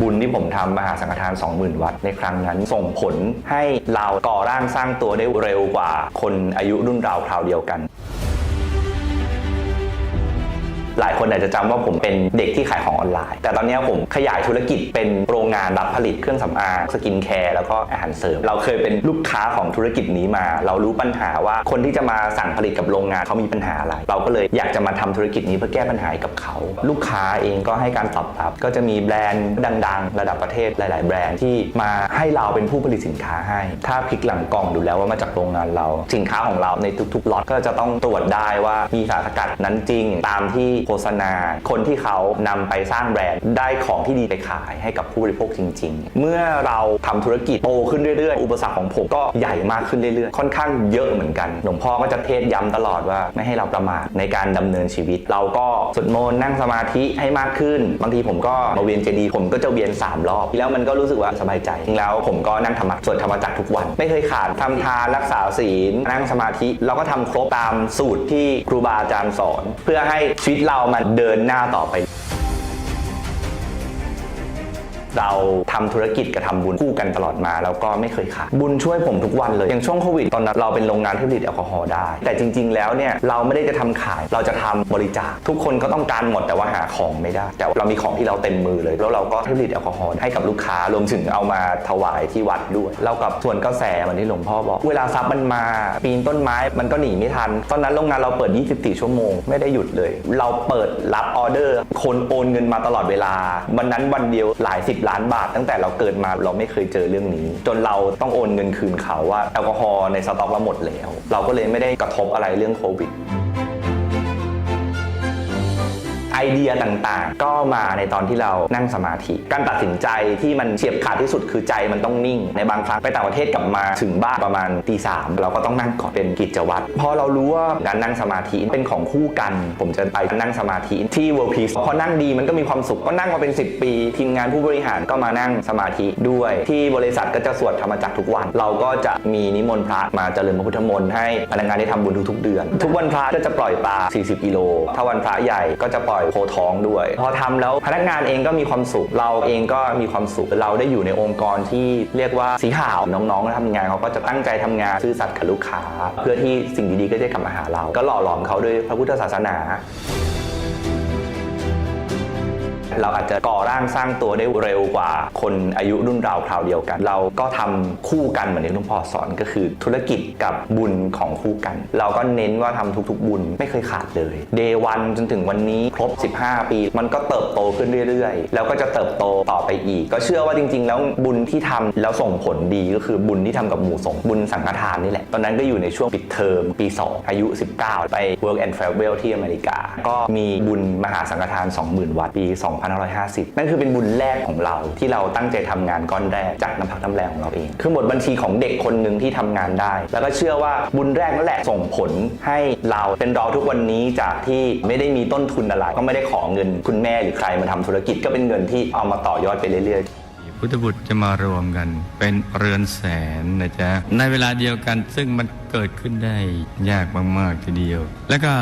บุญที่ผมทำมหาสังฆทาน 20,000 วัดในครั้งนั้น ส่งผลให้เราก่อร่างสร้างตัวได้เร็วกว่า คนอายุรุ่นราวคราวเดียวกัน หลายคนอาจจะจำว่าผมเป็นเด็กที่ขายของออนไลน์ แต่ตอนนี้ผมขยายธุรกิจเป็นโรงงานรับผลิตเครื่องสำอางสกินแคร์แล้วก็อาหารเสริม เราเคยเป็นลูกค้าของธุรกิจนี้มา เรารู้ปัญหาว่าคนที่จะมาสั่งผลิตกับโรงงานเขามีปัญหาอะไร เราก็เลยอยากจะมาทำธุรกิจนี้เพื่อแก้ปัญหาให้กับเขา ลูกค้าเองก็ให้การตอบรับ ก็จะมีแบรนด์ดัง ๆ ระดับประเทศหลาย ๆ แบรนด์ที่มาให้เราเป็นผู้ผลิตสินค้าให้ ถ้าพลิกหลังกล่องดูแล้วว่ามาจากโรงงานเรา สินค้าของเราในทุกๆล็อตก็จะต้องตรวจได้ว่ามีสารสกัดนั้นจริง ตามที่โฆษณา คนที่เขานำไปสร้างแบรนด์ ได้ของที่ดีไปขายให้กับผู้บริโภคจริง ๆ เมื่อเราทำธุรกิจโตขึ้นเรื่อยๆ อุปสรรคของผมก็ใหญ่มากขึ้นเรื่อยๆ ค่อนข้างเยอะเหมือนกันหลวงพ่อก็จะเทศย้ำตลอดว่าไม่ให้เราประมาทในการดำเนินชีวิต เราก็สวดมนต์นั่งสมาธิให้มากขึ้น บางทีผมก็มาเวียนเจดีย์ผมก็จะเวียน 3 รอบ แล้วมันก็รู้สึกว่าสบายใจจริงแล้วผมก็นั่งธรรมะสวดธรรมจักรทุกวัน ไม่เคยขาดทำทานรักษาศีลนั่งสมาธิเราก็ทำครบตามสูตรที่ครูบาอาจารย์สอน เพื่อให้ชีวิตเราามันเดินหน้าต่อไป เราทำธุรกิจกับทำบุญคู่กันตลอดมา แล้วก็ไม่เคยขาดบุญช่วยผมทุกวันเลยอย่างช่วงโควิดตอนนั้นเราเป็นโรงงานที่ผลิตแอลกอฮอล์ได้ แต่จริง ๆ แล้วเนี่ยเราไม่ได้จะทำขายเราจะทำบริจาค ทุกคนก็ต้องการหมดแต่ว่าหาของไม่ได้ แต่เรามีของที่เราเต็มมือเลย แล้วเราก็ผลิตแอลกอฮอล์ให้กับลูกค้ารวมถึงเอามาถวายที่วัดด้วยเรากับส่วนกระแสเหมือนที่หลวงพ่อบอก เวลาทรัพย์มันมา ปีนต้นไม้มันก็หนีไม่ทัน ตอนนั้นโรงงานเราเปิด 24 ชั่วโมง ไม่ได้หยุดเลย เราเปิดรับออเดอร์ คนโอนเงินมาตลอดเวลา วันนั้นวันเดียวหลายสิบล้านบาท ตั้งแต่เราเกิดมาเราไม่เคยเจอเรื่องนี้ จนเราต้องโอนเงินคืนเขาว่าแอลกอฮอล์ในสต็อกเราหมดแล้ว เราก็เลยไม่ได้กระทบอะไรเรื่องโควิด ไอเดียต่างๆ ก็มาในตอนที่เรานั่งสมาธิ การตัดสินใจที่มันเฉียบขาดที่สุดคือใจมันต้องนิ่ง ในบางครั้งไปต่างประเทศกลับมาถึงบ้านประมาณตีสามเราก็ต้องนั่งก่อนเป็นกิจวัตรพอเรารู้ว่าการนั่งสมาธิเป็นของคู่กัน ผมจะไปนั่งสมาธิที่ World Peace พอนั่งดีมันก็มีความสุขก็นั่งมาเป็น 10 ปี ทีมงานผู้บริหารก็มานั่งสมาธิด้วยที่บริษัทก็จะสวดธรรมจักรทุกวัน เราก็จะมีนิมนต์พระมาเจริญพระพุทธมนต์ให้พนักงานได้ทำบุญทุกๆเดือน ทุกวันพระก็จะปล่อยปลา 40 กิโล ถ้าวันพระใหญ่ก็จะปล่อยโพท้องด้วย พอทำแล้วพนักงานเองก็มีความสุข เราเองก็มีความสุข เราได้อยู่ในองค์กรที่เรียกว่าสีขาว น้องๆทำงานเขาก็จะตั้งใจทำงานซื่อสัตย์กับลูกค้า เพื่อที่สิ่งดีๆก็จะกลับมาหาเรา ก็หล่อหลอมเขาด้วยพระพุทธศาสนา เราอาจจะก่อร่างสร้างตัวได้เร็วกว่าคนอายุรุ่นราวคราวเดียวกัน เราก็ทำคู่กันเหมือนที่หลวงพ่อสอนก็คือ ธุรกิจกับบุญของคู่กัน เราก็เน้นว่าทำทุกๆ บุญไม่เคยขาดเลยเดวันจนถึงวันนี้ครบ 15 ปี มันก็เติบโตขึ้นเรื่อยๆ แล้วก็จะเติบโตต่อไปอีก ก็เชื่อว่าจริง ๆ แล้วบุญที่ทำแล้วส่งผลดีก็คือบุญที่ทำกับหมู่สงฆ์บุญสังฆทานนี่แหละ ตอนนั้นก็อยู่ในช่วงปิดเทอมปี 2 อายุ 19 ไป work and travel ที่อเมริกา ก็มีบุญมหาสังฆทาน 20,000 วัตต์ปี2550 นั่นคือเป็นบุญแรกของเราที่เราตั้งใจทำงานก้อนแรกจากน้ำพักน้ำแรงของเราเอง คือหมดบัญชีของเด็กคนหนึ่งที่ทำงานได้ แล้วก็เชื่อว่าบุญแรกนั่นแหละส่งผลให้เราเป็นเราทุกวันนี้จากที่ไม่ได้มีต้นทุนอะไร ก็ไม่ได้ขอเงินคุณแม่หรือใครมาทำธุรกิจก็เป็นเงินที่เอามาต่อยอดไปเรื่อยๆ พุทธบุตรจะมารวมกัน เป็นเรือนแสนนะจ๊ะในเวลาเดียวกันซึ่งมันเกิดขึ้นได้ยากมากๆทีเดียว แล้วก็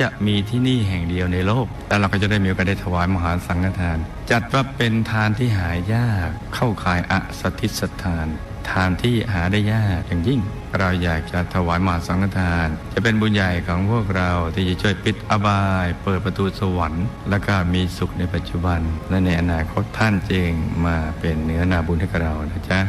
จะมีที่นี่แห่งเดียวในโลกแล้วเราก็จะได้มีโอกาสได้ถวายมหาสังฆทาน จัดว่าเป็นทานที่หายากเข้าขายอสถิสทาน ทานที่หาได้ยากอย่างยิ่ง เราอยากจะถวายมหาสังฆทาน จะเป็นบุญใหญ่ของพวกเราที่จะช่วยปิดอบาย เปิดประตูสวรรค์ และก็มีสุขในปัจจุบัน และในอนาคตท่านเจงมาเป็นเนื้อนาบุญให้กับเรานะจ๊ะ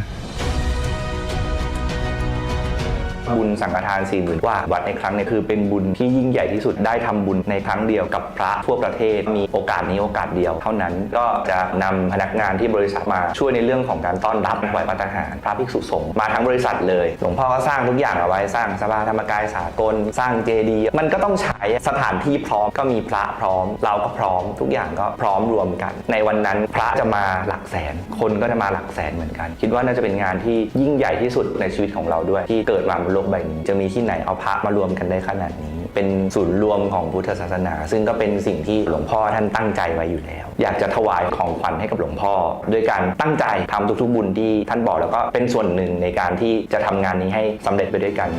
บุญสังฆทาน4ี่หมื่นว่าวัดในครั้งนี้คือเป็นบุญที่ยิ่งใหญ่ที่สุดได้ทำบุญในครั้งเดียวกับพระทั่วประเทศมีโอกาสนี้โอกาสเดียวเท่านั้นก็จะนำพนักงานที่บริษัทมาช่วยในเรื่องของการต้อนรับถวายปัตหาร พระภิกษุสงฆ์มาทั้งบริษัทเลยหลวงพ่อก็สร้างทุกอย่างเอาไว้สร้างสภาธรรมกายสากล สร้างเจดีย์มันก็ต้องใช้สถานที่พร้อมก็มีพระพร้อม เราก็พร้อม ทุกอย่างก็พร้อมรวมกัน ในวันนั้นพระจะมาหลักแสน คนก็จะมาหลักแสนเหมือนกัน คิดว่าน่าจะเป็นงานที่ยิ่งใหญ่ที่สุดในชีวิตของเราด้วยที่เกิดมาบนโลกใบนี้ จะมีที่ไหนเอาพระมารวมกันได้ขนาดนี้ เป็นศูนย์รวมของพุทธศาสนา ซึ่งก็เป็นสิ่งที่หลวงพ่อท่านตั้งใจไว้อยู่แล้ว อยากจะถวายของขวัญให้กับหลวงพ่อด้วยการตั้งใจทำทุกๆบุญที่ท่านบอกแล้วก็เป็นส่วนหนึ่งในการที่จะทำงานนี้ให้สำเร็จไปด้วยกัน